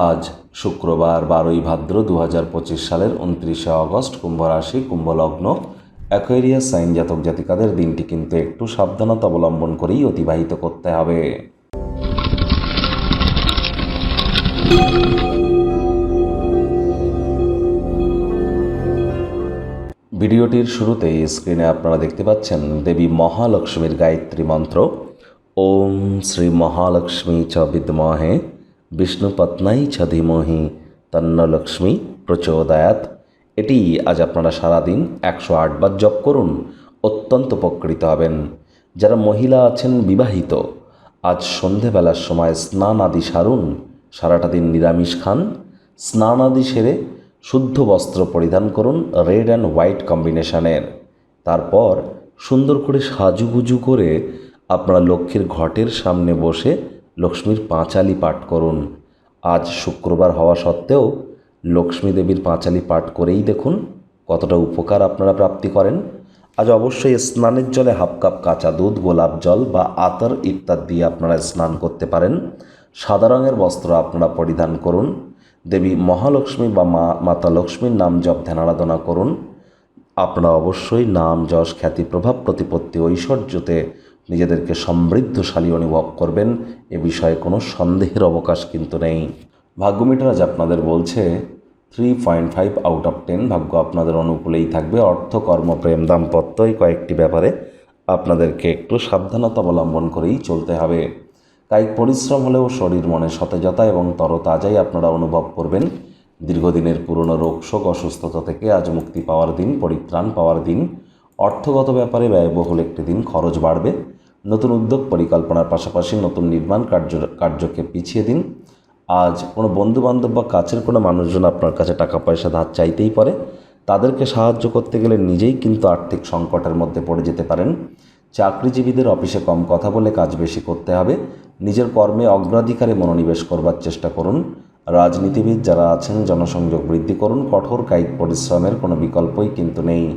আজ শুক্রবার বারোই ভাদ্র দু হাজার পঁচিশ সালের উনত্রিশে আগস্ট কুম্ভ রাশি কুম্ভ লগ্ন অ্যাকোয়ারিয়াস সাইন জাতক জাতিকাদের দিনটি কিন্তু একটু সাবধানতা অবলম্বন করেই অতিবাহিত করতে হবে। ভিডিওটির শুরুতেই স্ক্রিনে আপনারা দেখতে পাচ্ছেন দেবী মহালক্ষ্মীর গায়ত্রী মন্ত্র। ওম শ্রী মহালক্ষ্মী চ বিদ্মহে। বিষ্ণুপত্নাই ছ ধীমহি তন্নলক্ষ্মী প্রচোদয়াত। এটি আজ আপনারা সারাদিন একশো আটবার জপ করুন, অত্যন্ত উপকৃত হবেন। যারা মহিলা আছেন, বিবাহিত, আজ সন্ধেবেলার সময় স্নান আদি সারুন, সারাটা দিন নিরামিষ খান। স্নান আদি সেরে শুদ্ধ বস্ত্র পরিধান করুন, রেড অ্যান্ড হোয়াইট কম্বিনেশনের। তারপর সুন্দর করে সাজুগুজু করে আপনারা লক্ষ্মীর ঘটের সামনে বসে লক্ষ্মীর পাঁচালি পাঠ করুন। আজ শুক্রবার হওয়া সত্ত্বেও লক্ষ্মী দেবীর পাঁচালি পাঠ করেই দেখুন কতটা উপকার আপনারা প্রাপ্তি করেন। আজ অবশ্যই স্নানের জলে হাফ কাপ কাঁচা দুধ, গোলাপ জল বা আতর ইত্যাদি দিয়ে আপনারা স্নান করতে পারেন। সাদা রঙের বস্ত্র আপনারা পরিধান করুন। দেবী মহালক্ষ্মী বা মা, মাতা লক্ষ্মীর নাম জপ ধ্যান আরাধনা করুন। আপনারা অবশ্যই নাম, যশ, খ্যাতি, প্রভাব, প্রতিপত্তি, ঐশ্বর্যতে নিজেদেরকে সমৃদ্ধশালী অনুভব করবেন, এ বিষয়ে কোনো সন্দেহের অবকাশ কিন্তু নেই। ভাগ্যমিটার আপনাদের বলছে three point five out of ten ভাগ্য আপনাদের অনুকূলেই থাকবে। অর্থ, কর্ম, প্রেম, দাম্পত্য এই কয়েকটি ব্যাপারে আপনাদেরকে একটু সাবধানতা অবলম্বন করেই চলতে হবে। কায়িক পরিশ্রম হলেও শরীর, মনে সতেজতা এবং তরতাজাই আপনারা অনুভব করবেন। দীর্ঘদিনের পুরনো রোগ, শোক, অসুস্থতা থেকে আজ মুক্তি পাওয়ার দিন, পরিত্রাণ পাওয়ার দিন। অর্থগত ব্যাপারে ব্যয়বহুল একটি দিন খরচ বাড়বে। নতুন উদ্যোগ পরিকল্পনার পাশাপাশি নতুন নির্মাণ কার্য, কার্যকে পিছিয়ে দিন। আজ কোনো বন্ধুবান্ধব বা কাছের কোনো মানুষজন আপনার কাছে টাকা পয়সা ধার চাইতেই পারে। তাদেরকে সাহায্য করতে গেলে নিজেই কিন্তু আর্থিক সংকটের মধ্যে পড়ে যেতে পারেন। চাকরিজীবীদের অফিসে কম কথা বলে কাজ বেশি করতে হবে। নিজের কর্মে অগ্রাধিকারে মনোনিবেশ করবার চেষ্টা করুন। রাজনীতিবিদ যারা আছেন, জনসংযোগ বৃদ্ধি করুন। কঠোর কায়িক পরিশ্রমের কোনো বিকল্পই কিন্তু নেই।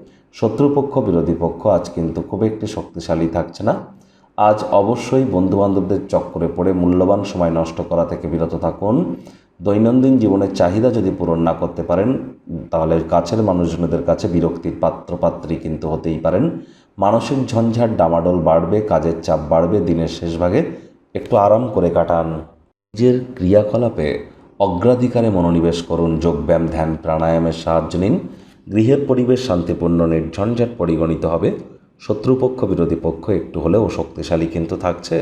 শত্রুপক্ষ, বিরোধী পক্ষ আজ কিন্তু খুব একটি শক্তিশালী থাকছে না। আজ অবশ্যই বন্ধুবান্ধবদের চক্করে পড়ে মূল্যবান সময় নষ্ট করা থেকে বিরত থাকুন। দৈনন্দিন জীবনের চাহিদা যদি পূরণ না করতে পারেন, তাহলে কাছের মানুষজনদের কাছে বিরক্তির পাত্রপাত্রী কিন্তু হতেই পারেন। মানসিক ঝঞ্ঝাট ডামাডোল বাড়বে, কাজের চাপ বাড়বে, দিনের শেষ ভাগে একটু আরাম করে কাটান। নিজের ক্রিয়াকলাপে অগ্রাধিকারে মনোনিবেশ করুন, যোগব্যায়াম, ধ্যান, প্রাণায়ামের সাহায্য নিন। গৃহের পরিবেশ শান্তিপূর্ণ নির্ঝঞ্ঝাট পরিগণিত হবে। শত্রুপক্ষ বিরোধী পক্ষ একটু হলেও শক্তিশালী কিন্তু থাকছে।